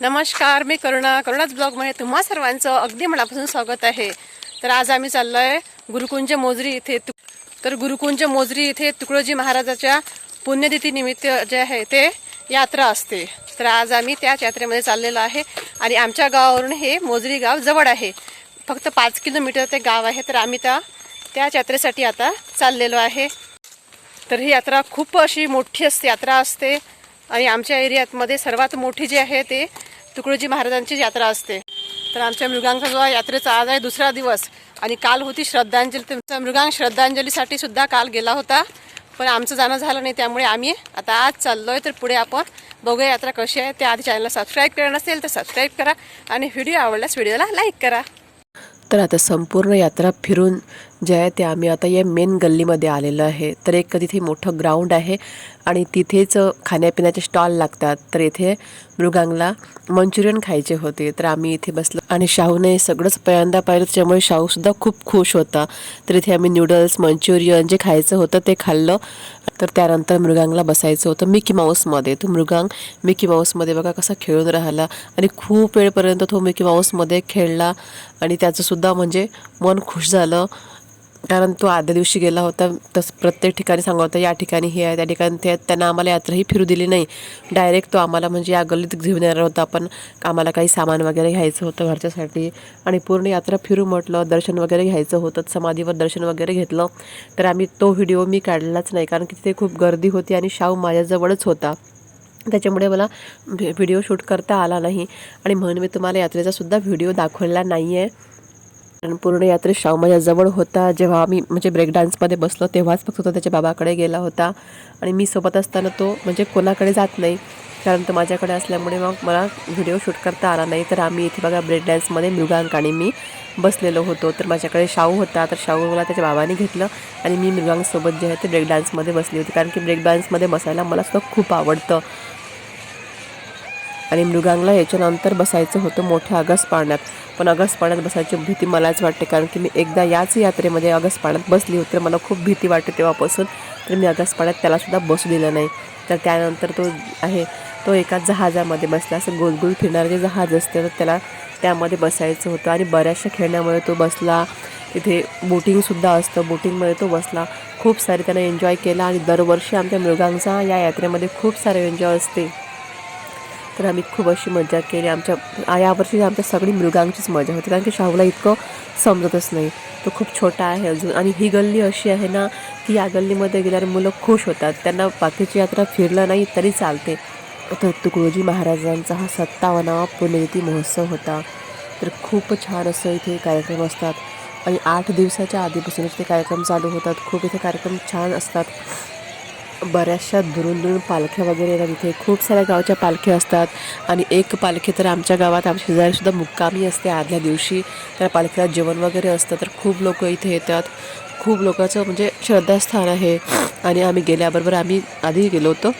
नमस्कार मी करुणा. करुणाच ब्लॉगमध्ये तुम्हा सर्वांचं अगदी मनापासून स्वागत आहे. तर आज आम्ही चाललो आहे गुरुकुंज मोजरी इथे तु- तर गुरुकुंज मोजरी इथे तुकडोजी महाराजाच्या पुण्यतिथीनिमित्त जे आहे ते यात्रा असते. तर आज आम्ही त्याच यात्रेमध्ये चाललेलो आहे आणि आमच्या गावावरून हे मोजरी गाव जवळ आहे. फक्त पाच किलोमीटर ते गाव आहे तर आम्ही त्या त्याच यात्रेसाठी आता चाललेलो आहे. तर ही यात्रा खूप अशी मोठी असते यात्रा असते आणि आमच्या एरियातमध्ये सर्वात मोठी जी आहे ते तुकडोजी महाराजांची यात्रा असते. तर आमच्या मृगांचा जो यात्रेचा आज आहे दुसरा दिवस. आणि काल होती श्रद्धांजली. तुमचा मृगांक श्रद्धांजलीसाठी सुद्धा काल गेला होता. पण आमचं जाणं झालं नाही त्यामुळे आम्ही आता आज चाललो आहे तर पुढे आपण बघूया यात्रा कशी आहे. त्या आधी चॅनलला सबस्क्राईब करा नसेल तर सबस्क्राईब करा. आणि व्हिडिओ आवडल्यास व्हिडिओला लाईक करा. तर आता संपूर्ण यात्रा फिरून जे आहे ते आम्ही आता या मेन गल्लीमध्ये आलेलो आहे. तर एक तिथे मोठं ग्राउंड आहे आणि तिथेच खाण्यापिण्याचे स्टॉल लागतात. तर इथे मृगांगला मंचुरियन खायचे होते. तर आम्ही इथे बसलो आणि शाहूने सगळंच पहिल्यांदा पाहिलं त्याच्यामुळे शाहूसुद्धा खूप खुश होता. तर इथे आम्ही नूडल्स मंचुरियन जे खायचं होतं ते खाल्लं. तर त्यानंतर मृगांगला बसायचं होतं. मिकी माऊसमध्ये तो मृगांग मिकी माऊसमध्ये बघा कसा खेळून राहिला. आणि खूप वेळपर्यंत तो मिकी माऊसमध्ये खेळला. आणि त्याचंसुद्धा म्हणजे मन खुश झालं. कारण तो आदल्या दिवशी गेला होता तस प्रत्येक ठिकाणी सांगा होता या ठिकाणी हे आहे त्या ठिकाणी ते त्यांना आम्हाला यात्राही फिरू दिली नाही. डायरेक्ट तो आम्हाला म्हणजे या गल्लीत घेऊन येणार होता. पण आम्हाला काही सामान वगैरे घ्यायचं होतं घरच्यासाठी आणि पूर्ण यात्रा फिरू म्हटलं दर्शन वगैरे घ्यायचं होतं समाधीवर दर्शन वगैरे घेतलं. तर आम्ही तो व्हिडिओ मी काढलाच नाही कारण की तिथे खूप गर्दी होती आणि शाहू माझ्याजवळच होता. त्याच्यामुळे मला व्हिडिओ शूट करता आला नाही आणि म्हणून मी तुम्हाला यात्रेचासुद्धा व्हिडिओ दाखवलेला नाही आहे कारण पूर्ण यात्रेत शाहू माझ्या जवळ होता. जेव्हा आम्ही म्हणजे ब्रेक डान्समध्ये बसलो तेव्हाच फक्त तो त्याच्या बाबाकडे गेला होता. आणि मी सोबत असताना तो म्हणजे कोणाकडे जात नाही. कारण तो माझ्याकडे असल्यामुळे मग मला व्हिडिओ शूट करता आला नाही. तर आम्ही इथे बघा ब्रेक डान्समध्ये मृगांक आणि मी बसलेलो होतो. तर माझ्याकडे शाहू होता. तर शाहू मला त्याच्या बाबाने घेतलं आणि मी मृगांकसोबत जे आहे ते ब्रेक डान्समध्ये बसली होती. कारण की ब्रेक डान्समध्ये बसायला मला सुद्धा खूप आवडतं. आणि मृगांगला याच्यानंतर बसायचं होतं मोठ्या अगस पाण्यात पण अगस पाण्यात बसायची भीती मलाच वाटते कारण की मी एकदा याच यात्रेमध्ये अगस पाण्यात बसली होती तर मला खूप भीती वाटते तेव्हापासून. तर मी अगस पाण्यात त्यालासुद्धा बसू दिलं नाही. तर त्यानंतर तो आहे तो एका जहाजामध्ये बसला. असं गोल गोल फिरणारं जे जहाज असते तर त्याला त्यामध्ये बसायचं होतं. आणि बऱ्याचशा खेळण्यामुळे तो बसला. तिथे बोटिंगसुद्धा असतं. बोटिंगमध्ये तो बसला. खूप सारे त्यानं एन्जॉय केला. आणि दरवर्षी आमच्या मृगांचा या यात्रेमध्ये खूप सारे एन्जॉय असते. तर आम्ही खूप अशी मजा केली. आमच्या यावर्षी आमच्या सगळी मृगांचीच मजा होती. कारण की शाहूला इतकं समजतच नाही. तो खूप छोटा आहे अजून. आणि ही गल्ली अशी आहे ना की या गल्लीमध्ये गेल्यावर मुलं खुश होतात. त्यांना बाकीची यात्रा फिरलं नाही तरी चालते. तर तुकडोजी महाराजांचा हा सत्तावन्नावा पुण्यतिथी महोत्सव होता. तर खूप छान असं इथे कार्यक्रम असतात. आणि आठ दिवसाच्या आधीपासूनच ते कार्यक्रम चालू होतात. खूप इथे कार्यक्रम छान असतात. बऱ्याचशा दुरून दुरून पालख्या वगैरे येतात. इथे खूप साऱ्या गावच्या पालख्या असतात. आणि एक पालखी तर आमच्या गावात आमच्या शेजारीसुद्धा मुक्कामी असते आदल्या दिवशी. त्या पालखीला जेवण वगैरे असतं तर खूप लोक इथे येतात. खूप लोकांचं म्हणजे श्रद्धास्थान आहे. आणि आम्ही गेल्याबरोबर आम्ही आधी गेलो होतो.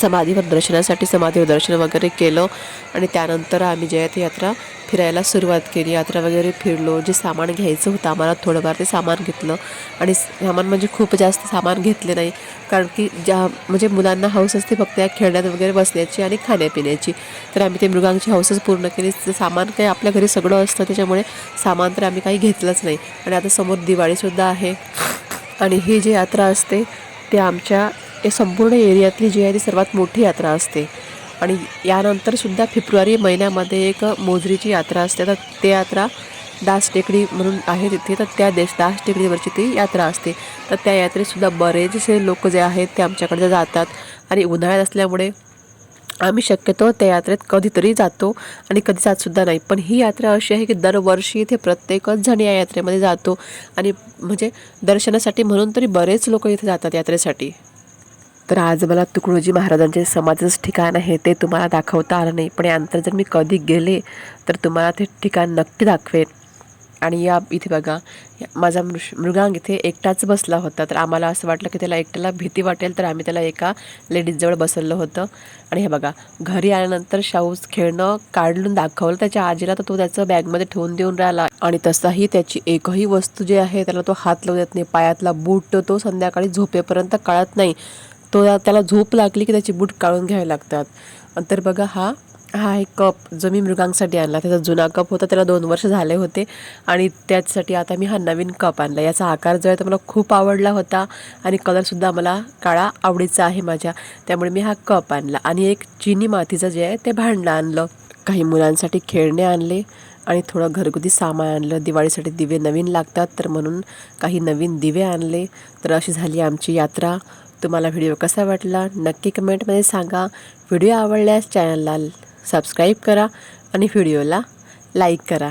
समाधीवर दर्शनासाठी समाधीवर दर्शन वगैरे केलं. आणि त्यानंतर आम्ही जे यात्रा फिरायला सुरुवात केली. यात्रा वगैरे फिरलो. जे सामान घ्यायचं होतं आम्हाला थोडंफार ते सामान घेतलं. आणि सामान म्हणजे खूप जास्त सामान घेतले नाही. कारण की ज्या म्हणजे मुलांना हौस असते फक्त या खेळण्यात वगैरे बसण्याची आणि खाण्यापिण्याची. तर आम्ही ते मृगांची हौसच पूर्ण केली. सामान काही आपल्या घरी सगळं असतं त्याच्यामुळे सामान तर आम्ही काही घेतलंच नाही. आणि आता समोर दिवाळीसुद्धा आहे. आणि ही जी यात्रा असते ती आमच्या या संपूर्ण एरियातली जी आहे ती सर्वात मोठी यात्रा असते. आणि यानंतरसुद्धा फेब्रुवारी महिन्यामध्ये एक मोजरीची यात्रा असते. तर ते यात्रा दास टेकडी म्हणून आहे तिथे. तर त्या देश दास टेकडीवरची ती यात्रा असते. तर त्या यात्रेतसुद्धा बरेचसे लोक जे आहेत ते आमच्याकडे जातात. आणि उन्हाळ्यात असल्यामुळे आम्ही शक्यतो त्या यात्रेत कधीतरी जातो आणि कधी जातसुद्धा नाही. पण ही यात्रा अशी आहे की दरवर्षी इथे प्रत्येकच जण या यात्रेमध्ये जातो. आणि म्हणजे दर्शनासाठी म्हणून तरी बरेच लोक इथे जातात यात्रेसाठी. तर आज मला तुकडोजी महाराजांचे समाधीचं ठिकाण आहे ते तुम्हाला दाखवता आलं नाही. पण यानंतर जर मी कधी गेले तर तुम्हाला ते ठिकाण नक्की दाखवेन. आणि या इथे बघा या- माझा मृ मृगांग इथे एकटाच बसला होता. तर आम्हाला असं वाटलं की त्याला एकट्याला भीती वाटेल तर आम्ही त्याला एका लेडीजजवळ बसवलं होतं. आणि हे बघा घरी आल्यानंतर शाहूस खेळणं काढून दाखवलं. त्याच्या आजीला तर तो त्याचं बॅगमध्ये ठेवून देऊन राहिला. आणि तसाही त्याची एकही वस्तू जी आहे त्याला तो हात लावू देत नाही पायातला बूट तो संध्याकाळी झोपेपर्यंत कळत नाही. तो त्याला झोप लागली की त्याची बूट काढून घ्यावे लागतात. तर बघा हा हा एक कप जो मी मृगांसाठी आणला त्याचा जुना कप होता त्याला दोन वर्ष झाले होते. आणि त्याचसाठी आता मी हा नवीन कप आणला. याचा आकार जो आहे तो मला खूप आवडला होता आणि कलरसुद्धा मला काळा आवडीचा आहे माझ्या. त्यामुळे मी हा कप आणला. आणि एक चिनी मातीचं जे आहे ते भांडलं आणलं. काही मुलांसाठी खेळणे आणले आणि थोडं घरगुती सामान आणलं. दिवाळीसाठी दिवे नवीन लागतात तर म्हणून काही नवीन दिवे आणले. तर अशी झाली आमची यात्रा. तुम्हाला व्हिडिओ कसा वाटला नक्की कमेंटमध्ये सांगा. व्हिडिओ आवडल्यास चॅनलला सबस्क्राईब करा आणि व्हिडिओला लाईक करा.